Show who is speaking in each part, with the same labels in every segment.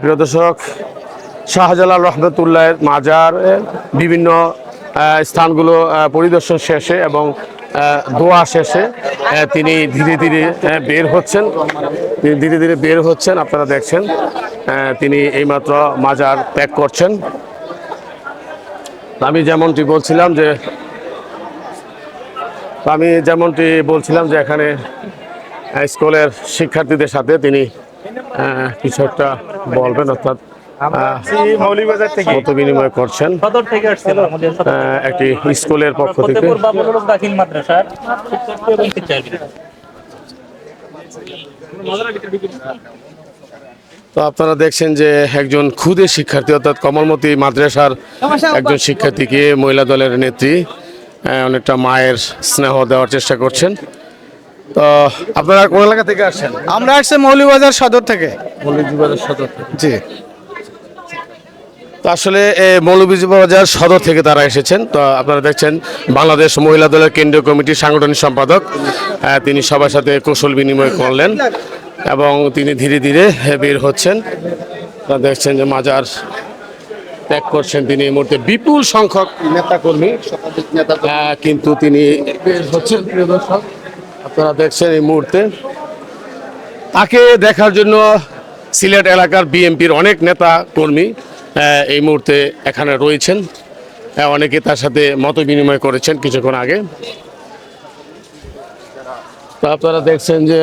Speaker 1: প্রিয় দর্শক, শাহজালাল রহমতুল্লাহের মাজার বিভিন্ন স্থানগুলো পরিদর্শন শেষে এবং দোয়া শেষে তিনি ধীরে ধীরে বের হচ্ছেন। তিনি ধীরে ধীরে বের হচ্ছেন, আপনারা দেখছেন তিনি এইমাত্র মাজার ত্যাগ করছেন। আমি যেমনটি বলছিলাম যে, আমি যেমনটি বলছিলাম যে, এখানে স্কুলের শিক্ষার্থীদের সাথে তিনি কিছু একটা বলবেন অর্থাৎ বিনিময় করছেন। একটি স্কুলের পক্ষ থেকে। তো আপনারা দেখছেন যে একজন ক্ষুদে শিক্ষার্থী অর্থাৎ কমলমতি মাদ্রাসার একজন শিক্ষার্থীকে মহিলা দলের নেত্রী অনেকটা মায়ের স্নেহ দেওয়ার চেষ্টা করছেন। তো আপনারা কোন এলাকা থেকে আসছেন?
Speaker 2: আমরা আসছে মৌলিবাজার সদর থেকে।
Speaker 1: জি। তো আসলে এ, মৌলভীবাজার সদর থেকে তারা এসেছেন। তো আপনারা দেখছেন বাংলাদেশ মহিলা দলের কেন্দ্রীয় কমিটির সাংগঠনিক সম্পাদক তিনি সবার সাথে কৌশল বিনিময় করলেন এবং তিনি ধীরে ধীরে বের হচ্ছেন। আপনারা দেখছেন যে মাজার ত্যাগ করছেন তিনি এই মুহূর্তে। বিপুল সংখ্যক নেতাকর্মী আহ, কিন্তু তিনি বের হচ্ছেন প্রিয় দর্শক। আপনারা দেখছেন এই মুহূর্তে। তাকে দেখার জন্য সিলেট এলাকার বিএনপির অনেক নেতা কর্মী এই মুহূর্তে এখানে রয়েছেন। অনেকে তার সাথে মত বিনিময় করেছেন কিছুক্ষণ আগে। তো আপনারা দেখছেন যে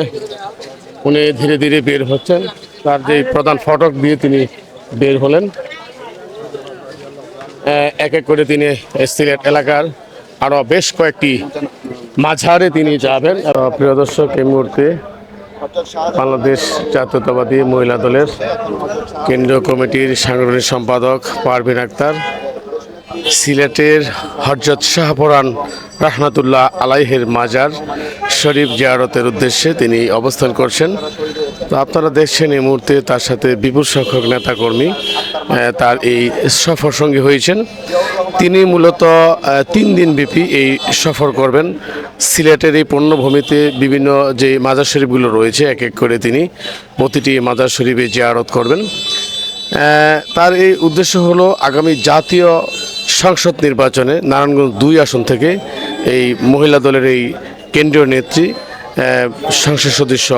Speaker 1: উনি ধীরে ধীরে বের হচ্ছেন তার যে প্রধান ফটক দিয়ে তিনি বের হলেন। এক এক করে তিনি সিলেট এলাকার আরও বেশ কয়েকটি মাঝারে তিনি যাবেন। প্রিয় দর্শক, এই মুহূর্তে বাংলাদেশ জাতীয়তাবাদী মহিলা দলের কেন্দ্রীয় কমিটির সাংগঠনিক সম্পাদক পারভিন আক্তার, সিলেটের হজরত শাহপরান রাহনাতুল্লাহ আলাইহের মাজার শরীফ জিয়ারতের উদ্দেশ্যে তিনি অবস্থান করছেন। তো আপনারা দেখছেন এই মুহূর্তে তার সাথে বিপুল সংখ্যক নেতাকর্মী তার এই সফর সঙ্গী হয়েছেন। তিনি মূলত তিন দিন ব্যাপী এই সফর করবেন। সিলেটের এই পণ্যভূমিতে বিভিন্ন যে মাজার শরীফগুলো রয়েছে, এক এক করে তিনি প্রতিটি মাজার শরীফে জিয়ারত করবেন। তার এই উদ্দেশ্য হলো আগামী জাতীয় সংসদ নির্বাচনে নারায়ণগঞ্জ দুই আসন থেকে এই মহিলা দলের এই কেন্দ্রীয় নেত্রী সংসদ সদস্য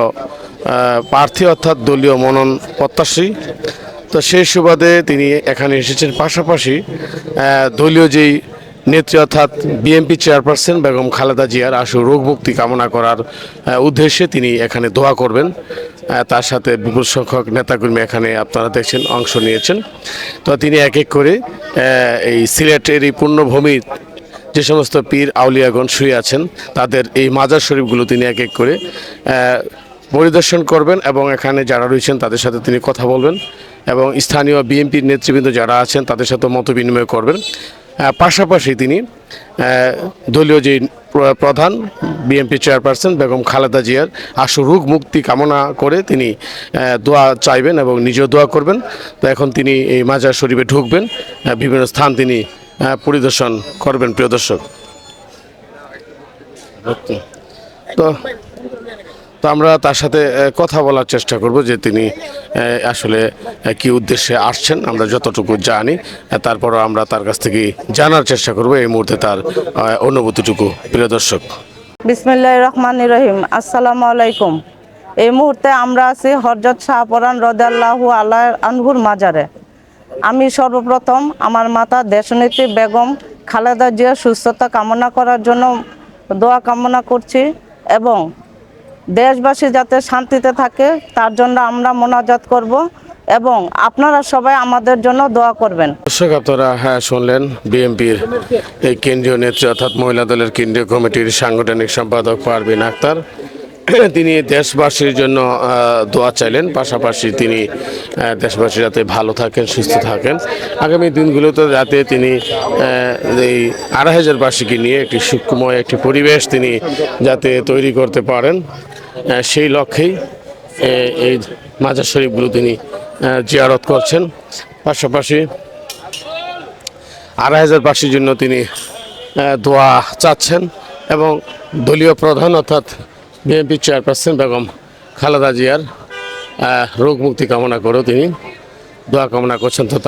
Speaker 1: প্রার্থী অর্থাৎ দলীয় মনন প্রত্যাশী। তো সেই সুবাদে তিনি এখানে এসেছেন। পাশাপাশি দলীয় যেই নেত্রী অর্থাৎ বিএনপি চেয়ারপারসন বেগম খালেদা জিয়ার আশু রোগ মুক্তি কামনা করার উদ্দেশ্যে তিনি এখানে দোয়া করবেন। তার সাথে বিপুল সংখ্যক নেতাকর্মী এখানে আপনারা দেখছেন, অংশ নিয়েছেন। তো তিনি এক এক করে এই সিলেটের এই পূর্ণভূমির যে সমস্ত পীর আউলিয়াগণ শুয়ে আছেন, তাদের এই মাজার শরীফগুলো তিনি এক এক করে পরিদর্শন করবেন এবং এখানে যারা রয়েছেন তাদের সাথে তিনি কথা বলবেন এবং স্থানীয় বিএনপির নেতৃবৃন্দ যারা আছেন তাদের সাথে মত বিনিময় করবেন। পাশাপাশি তিনি দলীয় যে প্র- প্রধান বিএনপি চেয়ারপারসন বেগম খালেদা জিয়ার আশু রোগ মুক্তি কামনা করে তিনি দোয়া চাইবেন এবং নিজেও দোয়া করবেন। তো এখন তিনি এই মাজার শরীফে ঢুকবেন বিভিন্ন স্থান তিনি পরিদর্শন করবেন প্রিয় দর্শক। তো তো আমরা তার সাথে কথা বলার চেষ্টা করব যে তিনি আসলে কি উদ্দেশ্যে আসছেন, আমরা যতটুকু জানি তারপরও আমরা তার কাছ থেকে জানার চেষ্টা করব এই মুহূর্তে তার অনুভূতিটুকু। প্রিয় দর্শক।
Speaker 3: বিসমিল্লাহ রহমান রহিম। আসসালামু আলাইকুম। এই মুহূর্তে আমরা আছি হরজত শাহপরান রদাল্লাহু আল্লাহ আনহুর মাজারে। আমি সর্বপ্রথম আমার মাতা দেশনেত্রী বেগম খালেদা জিয়ার সুস্থতা কামনা করার জন্য দোয়া কামনা করছি এবং দেশবাসী যাতে শান্তিতে থাকে, তার জন্য আমরা মোনাজাত করব এবং আপনারা সবাই আমাদের জন্য দোয়া করবেন।
Speaker 1: দর্শক, আপনারা হ্যাঁ শুনলেন বিএনপির এই কেন্দ্রীয় নেত্রী অর্থাৎ মহিলা দলের কেন্দ্রীয় কমিটির সাংগঠনিক সম্পাদক পারভিন আক্তার। তিনি দেশবাসীর জন্য দোয়া চাইলেন, পাশাপাশি তিনি দেশবাসী যাতে ভালো থাকেন, সুস্থ থাকেন। আগামী দিনগুলোতে যাতে তিনি এই আড়াই হাজার বার্ষিকী নিয়ে একটি সুখময় একটি পরিবেশ তিনি যাতে তৈরি করতে পারেন। সেই লক্ষ্যেই এই মাজার শরীফগুলো তিনি জিয়ারত করছেন। পাশাপাশি আড়াই হাজার বার্ষির জন্য তিনি দোয়া চাচ্ছেন এবং দলীয় প্রধান অর্থাৎ বিএনপি চেয়ারপারসন বেগম খালেদা জিয়ার রোগ মুক্তি কামনা করেও তিনি দোয়া কামনা করছেন। তো